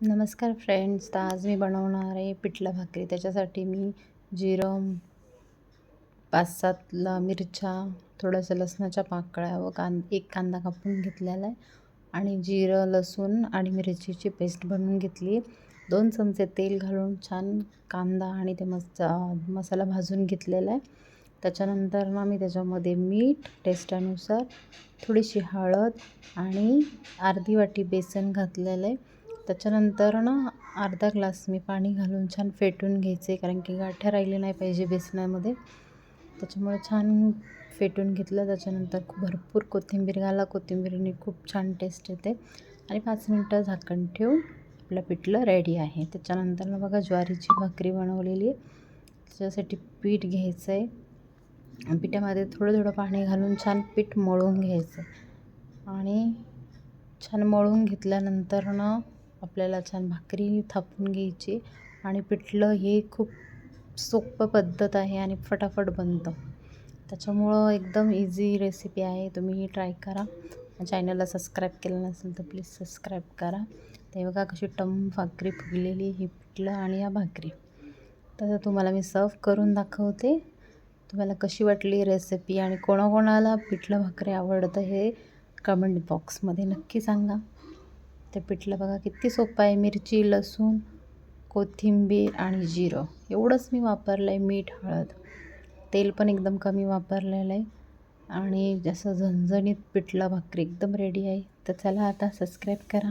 नमस्कार फ्रेंड्स तर आज मी बनवणार आहे पिठलं भाकरी. त्याच्यासाठी मी जिरं पाच सात ल मिरच्या थोडंसं लसणाच्या पाकळ्या व कां एक कांदा कापून घेतलेला आहे. आणि जिरं लसूण आणि मिरचीची पेस्ट बनवून घेतली दोन चमचे तेल घालून छान कांदा आणि ते मसा मसाला भाजून घेतलेला आहे. त्याच्यानंतर मग मी त्याच्यामध्ये मीठ टेस्टानुसार थोडीशी हळद आणि अर्धी वाटी बेसन घातलेलं आहे. त्याच्यानंतर ना अर्धा ग्लास मी पाणी घालून छान फेटून घ्यायचे कारण की गाठ्या राहिले नाही पाहिजे बेसनामध्ये. त्याच्यामुळे छान फेटून घेतलं. त्याच्यानंतर खूप भरपूर कोथिंबीर घाला. कोथिंबीरीने खूप छान टेस्ट येते. आणि पाच मिनटं झाकण ठेवून आपलं पिठलं रेडी आहे. त्याच्यानंतर ना बघा ज्वारीची भाकरी बनवलेली आहे. त्याच्यासाठी पीठ घ्यायचं आहे पिठामध्ये थोडं थोडं पाणी घालून छान पीठ मळून घ्यायचं आणि छान मळून घेतल्यानंतर ना आपल्याला छान भाकरी थापून घ्यायची आणि पिठलं हे खूप सोपं पद्धत आहे आणि फटाफट बनतं. त्याच्यामुळं एकदम इझी रेसिपी आहे. तुम्ही ट्राय करा. चॅनलला सबस्क्राईब केलं नसेल तर प्लीज सबस्क्राईब करा. ते बघा कशी टम भाकरी फुगलेली ही पिठलं आणि या भाकरी. तर तुम्हाला मी सर्व करून दाखवते. तुम्हाला कशी वाटली रेसिपी आणि कोणाकोणाला पिठलं भाकरी आवडतं हे कमेंट बॉक्समध्ये नक्की सांगा. ते पिठलं बघा किती सोपं आहे. मिरची लसूण कोथिंबीर आणि जिरं. एवढंच मी वापरलं आहे मीठ हळद. तेल पण एकदम कमी वापरलेलं आहे. आणि जसं झणझणीत पिठलं भाकरी एकदम रेडी आहे. तर चला आता सबस्क्राईब करा.